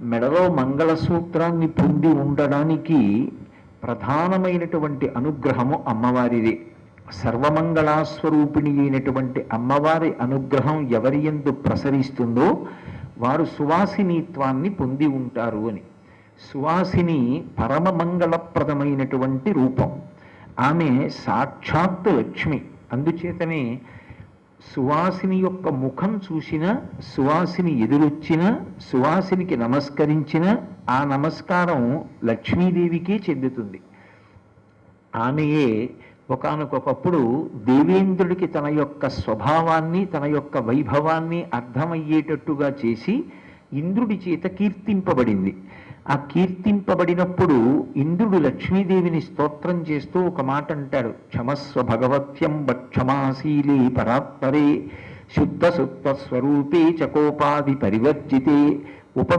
మెడలో మంగళసూత్రాన్ని పొంది ఉండడానికి ప్రధానమైనటువంటి అనుగ్రహము అమ్మవారిదే. సర్వమంగళాస్వరూపిణి అయినటువంటి అమ్మవారి అనుగ్రహం ఎవరి ఎందు ప్రసరిస్తుందో వారు సువాసినిత్వాన్ని పొంది ఉంటారు అని. సువాసిని పరమ మంగళప్రదమైనటువంటి రూపం. ఆమె సాక్షాత్ లక్ష్మి. అందుచేతనే సువాసిని యొక్క ముఖం చూసిన సువాసిని ఎదురొచ్చిన సువాసినికి నమస్కరించిన ఆ నమస్కారం లక్ష్మీదేవికే చెందుతుంది. ఆమెయే ఒకనకొకప్పుడు దేవేంద్రుడికి తన యొక్క స్వభావాన్ని తన యొక్క వైభవాన్ని అర్థమయ్యేటట్టుగా చేసి ఇంద్రుడి చేత కీర్తింపబడింది. ఆ కీర్తింపబడినప్పుడు ఇంద్రుడు లక్ష్మీదేవిని స్తోత్రం చేస్తూ ఒక మాట అంటాడు. క్షమస్వ భగవత్యం క్షమాశీలే పరాత్పరే శుద్ధ సుత్వ స్వరూపే చకోపాది పరివర్జితే ఉప